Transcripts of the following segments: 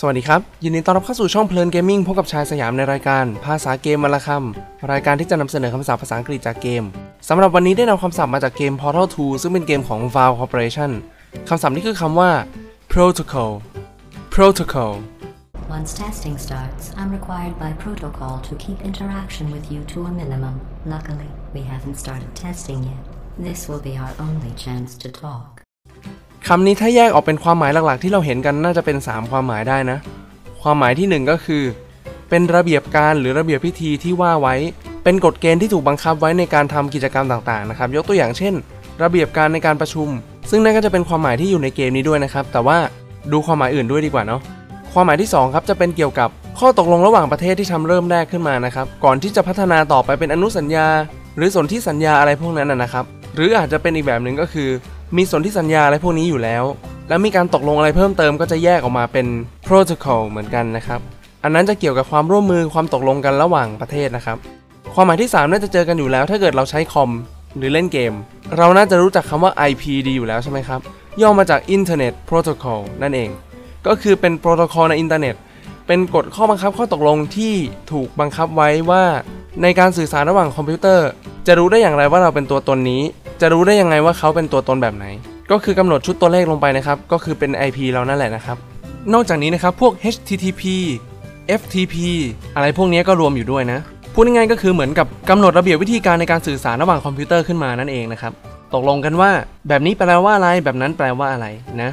สวัสดีครับ ยินดีต้อนรับเข้าสู่ช่องเพลินเกมมิ่งพบกับชายสยามในรายการ ภาษาเกมวันละคำรายการที่จะนำเสนอคำศัพท์ภาษาอังกฤษจากเกมสำหรับวันนี้ได้นำคำศัพท์มาจากเกม Portal 2 ซึ่งเป็นเกมของ Valve Corporation คำศัพท์นี้คือคำว่า protocol protocol Once testing starts, I'm required by protocol to keep interaction with you to a minimum. Luckily, we haven't started testing yet. This will be our only chance to talk. คำนี้ถ้าแยกออกเป็นความหมายหลักๆ ที่เราเห็นกันน่าจะเป็น 3 ความหมายได้นะ ความหมายทีหนึ่1 ก็คือ เป็นระเบียบการหรือระเบียบพิธีที่ว่าไว้ เป็นกฎเกณฑ์ที่ถูกบังคับไว้ในการทำกิจกรรมต่างๆนะครับ ยกตัวอย่างเช่น ระเบียบการในการประชุม ซึ่งนั่นก็จะเป็นความหมายที่อยู่ในเกมนี้ด้วยนะครับ แต่ว่าดูความหมายอื่นด้วยดีกว่าเนาะความหมายที่ 2 ครับจะเป็นเกี่ยวกับข้อตกลงระหว่างประเทศที่ทำเริ่มแรกขึ้นมานะครับ ก่อนที่จะพัฒนาต่อไปเป็นอนุสัญญา หรือสนธิสัญญาอะไรพวกนั้นนะนะครับ หรืออาจจะเป็นอีกแบบหนึ่งก็คือ มีสนธิสัญญาอะไรพวกนี้อยู่แล้ว แล้วมีการตกลงอะไรเพิ่มเติมก็จะแยกออกมาเป็น protocol เหมือนกันนะครับ อันนั้นจะเกี่ยวกับความร่วมมือความตกลงกันระหว่างประเทศนะครับ ความหมายที่ 3 น่าจะเจอกันอยู่แล้ว ถ้าเกิดเราใช้คอมหรือเล่นเกม เราน่าจะรู้จักคำว่า IP ดีอยู่แล้วใช่ไหมครับ ย่อมาจาก Internet Protocol นั่นเอง ก็คือเป็นโปรโตคอลในอินเทอร์เน็ต เป็นกฎข้อบังคับข้อตกลงที่ถูกบังคับไว้ว่า ในการสื่อสารระหว่างคอมพิวเตอร์ จะรู้ได้อย่างไรว่าเราเป็นตัวตนนี้ จะรู้ได้ยังไงว่าเขาเป็นตัวตนแบบไหน ก็คือกำหนดชุดตัวเลขลงไปนะครับ ก็คือเป็น IP เรานั่นแหละนะครับ นอกจากนี้นะครับพวก HTTP FTP อะไรพวกนี้ก็รวมอยู่ด้วยนะ พูดง่ายๆก็คือเหมือนกับกำหนดระเบียบวิธีการในการสื่อสารระหว่างคอมพิวเตอร์ขึ้นมานั่นเองนะครับ ตกลงกันว่า แบบนี้แปลว่าอะไร แบบนั้นแปลว่าอะไรนะ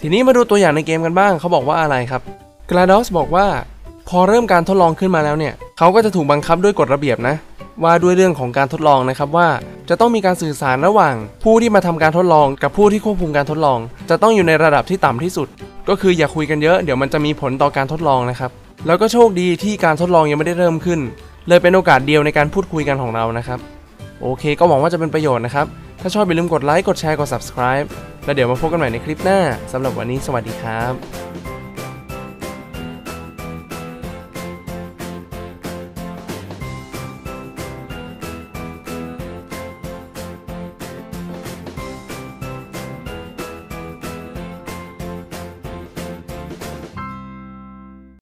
ทีนี้มาดูตัวอย่างในเกมกันบ้าง เขาบอกว่าอะไรครับ GLaDOS บอกว่า พอเริ่มการทดลองขึ้นมาแล้วเนี่ย เขาก็จะถูกบังคับด้วยกฎระเบียบนะ ว่าด้วยเรื่องของการทดลองนะครับว่า จะต้องมีการสื่อสารระหว่าง ผู้ที่มาทำการทดลองกับผู้ที่ควบคุมการทดลอง จะต้องอยู่ในระดับที่ต่ำที่สุด ก็คืออย่าคุยกันเยอะเดี๋ยวมันจะมีผลต่อการทดลองนะครับแล้วก็โชคดีที่การทดลองยังไม่ได้เริ่มขึ้น เลยเป็นโอกาสเดียวในการพูดคุยกันของเรานะครับโอเค ก็หวังว่าจะเป็นประโยชน์นะครับ ถ้าชอบอย่าลืมกดไลค์ กดแชร์ กด subscribe แล้วเดี๋ยวมาพบกันใหม่ในคลิปหน้าสำหรับวันนี้สวัสดีครับ